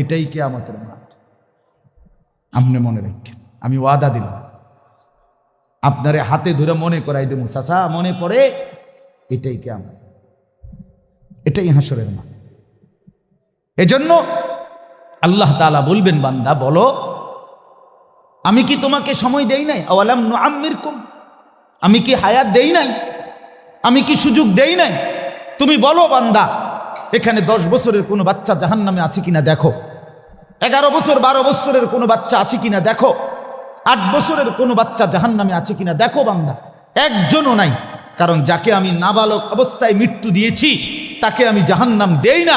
এটাই কেয়ামতের মাঠ। আপনি মনে রাখেন, আমি ওয়াদা দিলাম। আপনারে হাতে ধরে মনে করাই দেবো, চাচা, মনে পড়ে, এটাই কে আমার এটাই হাসরের মাঠ। এজন্য আল্লাহ তাআলা বলবেন, বান্দা, বলো, আমি কি তোমাকে সময় দেই নাই? আওয়ালাম নুআম্মির কুম আমি কি হায়াত দেই নাই? আমি কি সুযোগ দেই নাই? তুমি বলো, বান্দা, এখানে দশ বছরের কোনো বাচ্চা জাহান নামে আছে কিনা দেখো। এগারো বছর, বারো বছরের কোনো বাচ্চা আছে কিনা দেখো। আট বছরের কোনো বাচ্চা জাহান নামে আছে কিনা দেখো বান্দা। একজনও নাই, কারণ যাকে আমি নাবালক অবস্থায় মৃত্যু দিয়েছি, তাকে আমি জাহান্নাম দেই না।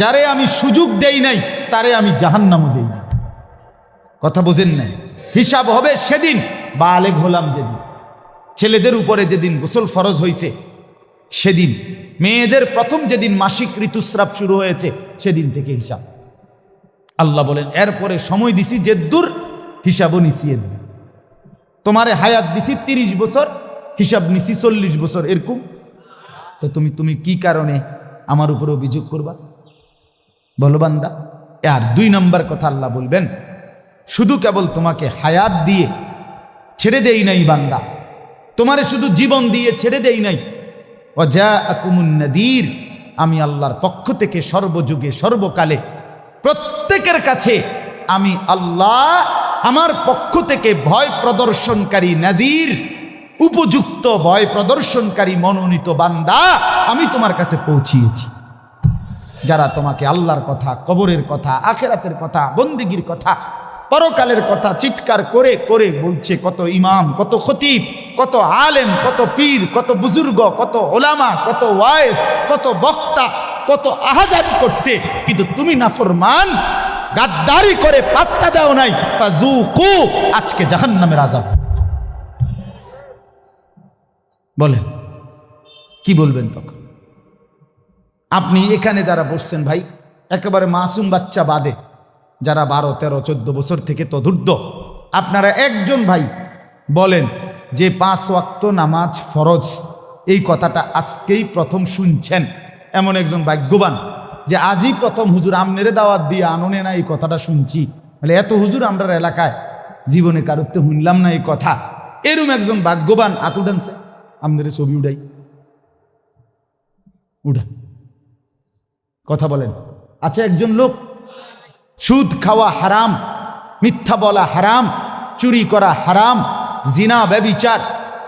যারে আমি সুযোগ দেই নাই, তারে আমি জাহান্নামও দেই না। কথা বোঝেন নাই? হিসাব হবে সেদিন বা আলেক হলাম যেদিন। ছেলেদের উপরে যেদিন গোসল ফরজ হয়েছে সেদিন। মেয়েদের প্রথম যেদিন মাসিক ঋতুস্রাব শুরু হয়েছে, সেদিন থেকে হিসাব। আল্লাহ বলেন, এরপরে সময় দিছি যে দূর হিসাবও নিছি এর। তোমারে হায়াত দিছি তিরিশ বছর, হিসাব নিছি চল্লিশ বছর, এরকম। তো তুমি তুমি কি কারণে আমার উপরে অভিযোগ করবা? বলো বান্দা। আর দুই নম্বর কথা আল্লাহ বলবেন, শুধু কেবল তোমাকে হায়াত দিয়ে ছেড়ে দেই নাই বান্দা। তোমারে শুধু জীবন দিয়ে ছেড়ে দেই নাই। অজা আকুমুন্নাদির আমি আল্লাহর পক্ষ থেকে সর্বযুগে সর্বকালে প্রত্যেকের কাছে আমি আল্লাহ আমার পক্ষ থেকে ভয় প্রদর্শনকারী নাদির, উপযুক্ত ভয় প্রদর্শনকারী মনোনীত বান্দা আমি তোমার কাছে পৌঁছিয়েছি। যারা তোমাকে আল্লাহর কথা, কবরের কথা, আখেরাতের কথা, বন্দিগির কথা, পরকালের কথা চিৎকার করে করে বলছে, কত ইমাম, কত খতিব, কত আলেম, কত পীর, কত বুজুর্গ, কত ওলামা, কত ওয়ায়েস, কত বক্তা কত আহাজারি করছে, কিন্তু তুমি নাফরমান, গাদ্দারি করে পাত্তা দাও নাই ফাজুকু আজকে জাহান্নামের আজাব বলেন, কি বলবেন তখন? আপনি এখানে যারা বসছেন ভাই, একেবারে মাসুম বাচ্চা বাদে, যারা বারো, তেরো, চোদ্দ বছর থেকে তদুর্ধ আপনারা একজন ভাই বলেন যে পাঁচ ওয়াক্ত নামাজ ফরজ, এই কথাটা আজকেই প্রথম শুনছেন। এমন একজন ভাগ্যবান যে আজই প্রথম হুজুর আমনেরে দাওয়াত দিয়ে আননে না এই কথাটা শুনছি। বলে, এত হুজুর আমরা এলাকায় জীবনে কারুত্বে শুনলাম না এই কথা। এরম একজন ভাগ্যবান আতু ডান্সে আমনের ছবি উড়াই উড়া কথা বলেন। আছে একজন লোক। সুদ খাওয়া হারাম, মিথ্যা বলা হারাম, চুরি করা হারাম, জিনা, ব্যবিচার,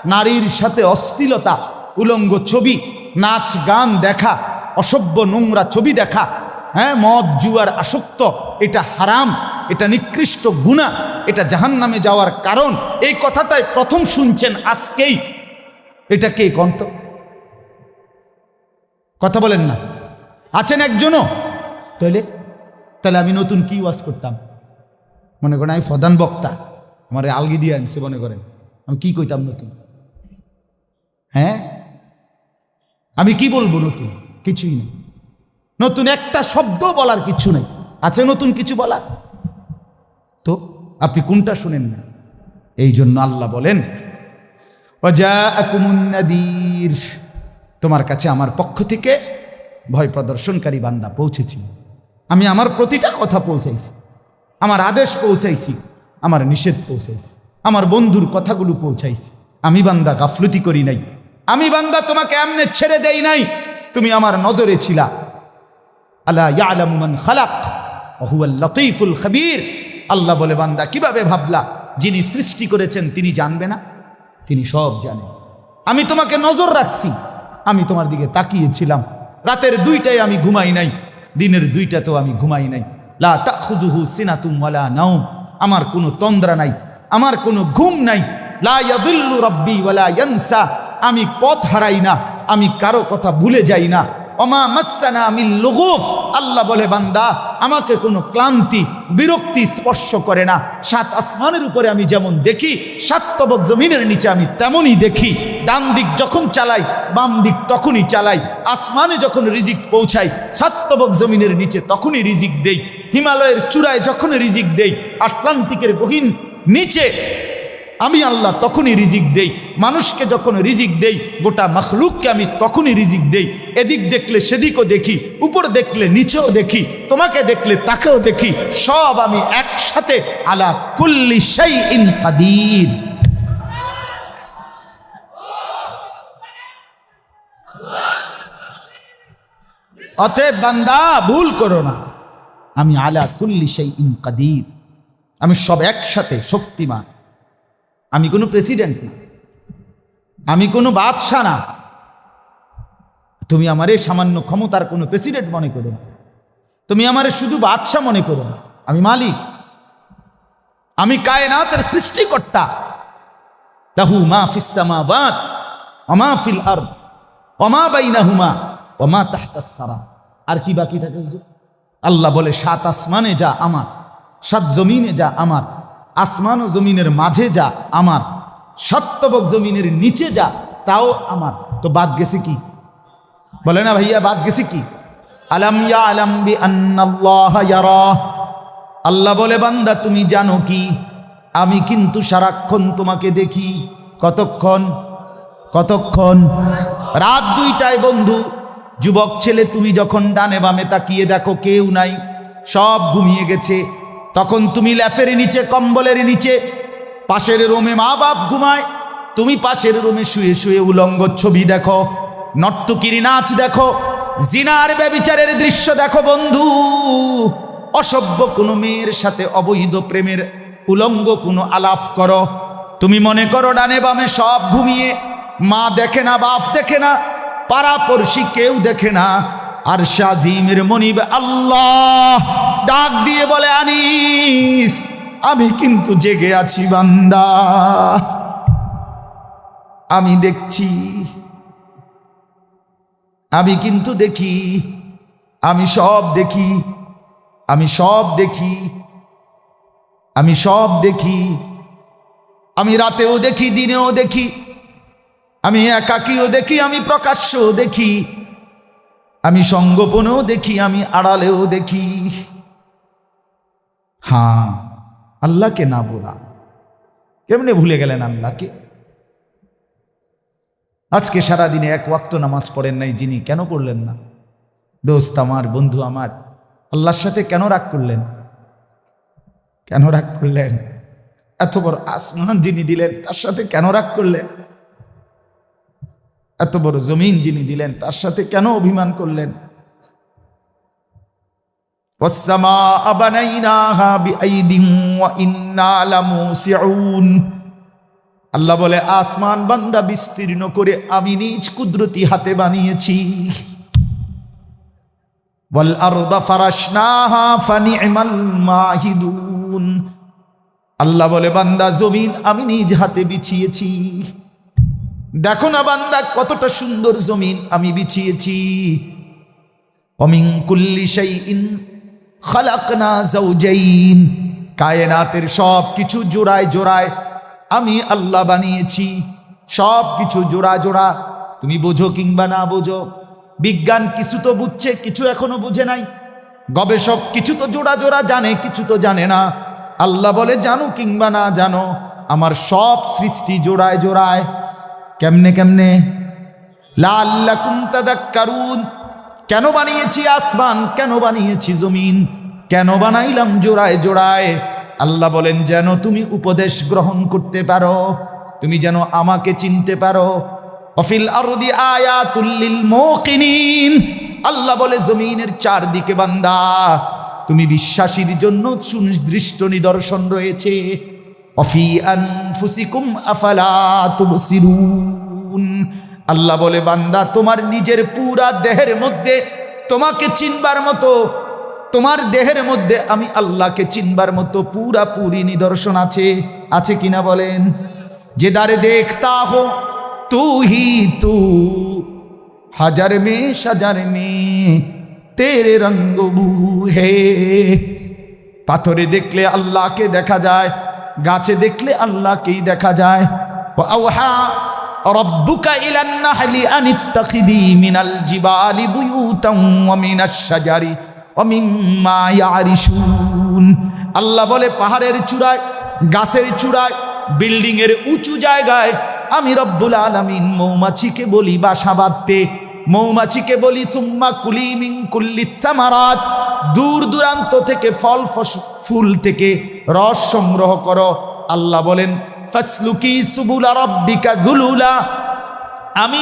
নারীর সাথে অশ্লীলতা, উলঙ্গ ছবি, নাচ, গান দেখা অসভ্য নোংরা ছবি দেখা হ্যাঁ মদ, জুয়ার আসক্ত, এটা হারাম, এটা নিকৃষ্ট গুণা, এটা জাহান নামে যাওয়ার কারণ। এই কথাটাই প্রথম শুনছেন আজকেই। এটা কে, কন্ত? কথা বলেন না। আছেন একজনও? তাহলে তাহলে আমি নতুন কি ওয়াজ করতাম? মনে করেন আমি প্রধান বক্তা, আমার আলগি দিয়ে আনছে মনে করেন। আমি কি কইতাম নতুন? হ্যাঁ? আমি কি বলব নতুন? কিছুই নেই। নতুন একটা শব্দ বলার কিছু নেই। আছে নতুন কিছু বলার? তো আপনি কোনটা শুনেন না? এই জন্য আল্লাহ বলেন তোমার কাছে আমার পক্ষ থেকে ভয় প্রদর্শনকারী বান্দা পৌঁছেছি। আমি আমার প্রতিটা কথা পৌঁছাইছি। আমার আদেশ পৌঁছাইছি। আমার নিষেধ পৌঁছাইছি। আমার বন্ধুর কথাগুলো পৌঁছাইছি। আমি বান্দা গাফলতি করি নাই। আমি বান্দা তোমাকে এমনে ছেড়ে দেই নাই। তুমি আমার নজরে ছিলা। আল্লাহ লতিফুল খবীর। আল্লাহ বলে, বান্দা, কীভাবে ভাবলা? যিনি সৃষ্টি করেছেন, তিনি জানবে না? তিনি সব জানেন আমি তোমাকে নজর রাখছি। আমি তোমার দিকে তাকিয়েছিলাম। রাতের দুইটায় আমি ঘুমাই নাই। দিনের দুইটাতেও আমি ঘুমাই নাই। লা সিনাতুম ওয়ালা নাওম। আমার কোনো তন্দ্রা নাই। আমার কোনো ঘুম নাই। লা রাব্বি ওয়ালা ইয়ানসা। আমি পথ হারাই না। আমি কারও কথা ভুলে যাই না। অমা মাসানা আমি লুগুব। আল্লাহ বলে, বান্দা, আমাকে কোনো ক্লান্তি, বিরক্তি স্পর্শ করে না। সাত আসমানের উপরে আমি যেমন দেখি সাতবক জমিনের নিচে আমি তেমনই দেখি। ডান দিক যখন চালাই, বাম দিক তখনই চালাই। আসমানে যখন রিজিক পৌঁছাই সাতবক জমিনের নিচে তখনই রিজিক দেই। হিমালয়ের চূড়ায় যখন রিজিক দেই, আটলান্টিকের গহীন নিচে আমি আল্লাহ তখনই রিজিক দেই, মানুষকে যখন রিজিক দেই, গোটা মখলুককে আমি তখনই রিজিক দেই। এদিক দেখলে সেদিকও দেখি, উপর দেখলে নিচেও দেখি, তোমাকে দেখলে তাকেও দেখি, সব আমি একসাথে আলা কুল্লি সেই ইন কাদির। অতএব বান্দা, ভুল করো না। আমি আলা কুল্লি সেই ইন কাদির। আমি সব একসাথে শক্তিমান। আমি কোনো প্রেসিডেন্ট না। আমি কোনো বাদশাহ না। তুমি আমারে সামান্য ক্ষমতার কোনো প্রেসিডেন্ট মনে করো না। তুমি আমারে শুধু বাদশাহ মনে করো না। আমি মালিক। আমি কায়নাতের সৃষ্টিকর্তা। লাহু মা ফিসামা বাদ অমা ফিল আর অমা বাইনাহুমা অমা তাহতাস সারা। আর কি বাকি থাকে আল্লাহ বলে, সাত আসমানে যা আমার, সাত জমিনে যা আমার। আসমান ও জমিনের মাঝে যা, আমার সত্যবক জমিনের নিচে যা, তাও আমার। তো বাদ গেছে কি? বলে না ভাইয়া, বাদ গেছে কি? আল্লাহ বলে, বান্দা, তুমি জানো কি? আমি কিন্তু সারাক্ষণ তোমাকে দেখি। কতক্ষণ? কতক্ষণ? রাত দুইটায়, বন্ধু। যুবক ছেলে, তুমি যখন ডানে বামে তাকিয়ে দেখো, কেউ নাই। সব ঘুমিয়ে গেছে। তখন তুমি ল্যাফের নিচে, কম্বলের নিচে, পাশের রুমে মা বাপ ঘুমায়। তুমি পাশের রুমে শুয়ে শুয়ে উলঙ্গ ছবি দেখো, নর্তকির নাচ দেখো, জিনার ব্যবিচারের দৃশ্য দেখো বন্ধু। অসভ্য কোনো মেয়ের সাথে অবৈধ প্রেমের উলঙ্গ কোনো আলাপ করো। তুমি মনে করো ডানে বামে সব ঘুমিয়ে, মা দেখে না, বাপ দেখে না, পাড়াপড়শি কেউ দেখে না। আর শাজিমের মনিব আল্লাহ ডাক দিয়ে বলে, আনিস, আমি কিন্তু জেগে আছি বান্দা। আমি দেখছি, আমি কিন্তু দেখি, আমি সব দেখি, আমি সব দেখি, আমি সব দেখি, আমি রাতেও দেখি, দিনেও দেখি, আমি একাকীও দেখি, আমি প্রকাশ্যও দেখি, আমি সঙ্গোপনেও দেখি, আমি আড়ালেও দেখি। হ্যাঁ আল্লাহকে না বলা কেমনে ভুলে গেলেন আল্লাহকে? আজকে সারাদিনে এক ওয়াক্ত নামাজ পড়েন নাই যিনি, কেন পড়লেন না? দোস্ত আমার, বন্ধু আমার, আল্লাহর সাথে কেন রাগ করলেন? কেন রাগ করলেন? এত বড় আসমান যিনি দিলেন, তার সাথে কেন রাগ করলেন? এত বড় জমিন যিনি দিলেন, তার সাথে কেন অভিমান করলেন? والسماء بنيناها بأيد وإنا لموسعون আল্লাহ বলে আসমান বান্দা বিস্তীর্ণ করে আমি নিজ কুদরতি হাতে বানিয়েছি বল আরদা ফারাশনাহা ফানি'মাল মাহিদুন আল্লাহ বলে বান্দা জমিন আমি নিজ হাতে বিছিয়েছি দেখো না বান্দা কতটা সুন্দর জমিন আমি বিছিয়েছি অমিন কুল্লি শাইইন খালাকনা কায়নাতের সব কিছু জোড়ায় জোড়ায় আমি আল্লাহ বানিয়েছি। সব কিছু জোড়া জোড়া। তুমি বোঝো কিংবা না বোঝো। বিজ্ঞান কিছু তো বুঝছে, কিছু এখনও বুঝে নাই। গবেষক কিছু তো জোড়া জোড়া জানে, কিছু তো জানে না। আল্লাহ বলে, জানো কিংবা না জানো, আমার সব সৃষ্টি জোড়ায় জোড়ায়। কেমনে কেমনে? লাল্লাকুম তাদাক্কারুন। কেন বানিয়েছি আসমান? কেন বানিয়েছি জমিন? কেন বানাইলাম জোড়ায় জোড়ায়? আল্লাহ বলেন, যেন তুমি উপদেশ গ্রহণ করতে পারো, তুমি যেন আমাকে চিনতে পারো। অফিল আরদি আয়াতুল্লিল মুকিনিন। আল্লাহ বলে, জমিনের চারদিকে বান্দা, তুমি বিশ্বাসীর জন্য সুনির্দিষ্ট নিদর্শন রয়েছে। অফি আনফুসিকুম আফালা তুবসিরুন। আল্লাহ বলে, বান্দা, তোমার নিজের পুরা দেহের মধ্যে তোমাকে চিনবার মতো, তোমার দেহের মধ্যে আমি আল্লাহকে চিনবার মতো পুরা পুরি নিদর্শন আছে আছে কিনা বলেন? যে দারে দেখতা হো তু হি তু, হাজার মে সাজার মে, তেরে রঙ্গ হে পাথরে দেখলে আল্লাহকে দেখা যায়, গাছে দেখলে আল্লাহকেই দেখা যায়। ও মিনাল আল্লাহ বলে, পাহাড়ের চূড়ায়, গাছের চূড়ায়, বিল্ডিংয়ের উঁচু জায়গায় আমি রব্বুল আলামিন মৌমাছিকে বলি বাসা বাঁধতে, মৌমাছিকে বলি তুম্মা কুলি মিং কুল্লি সামারাত। দূর দূরান্ত থেকে ফল ফুল থেকে রস সংগ্রহ করো। আল্লাহ বলেন ফাসলুকি সুবুলা রব্বিকা যুলুলা আমি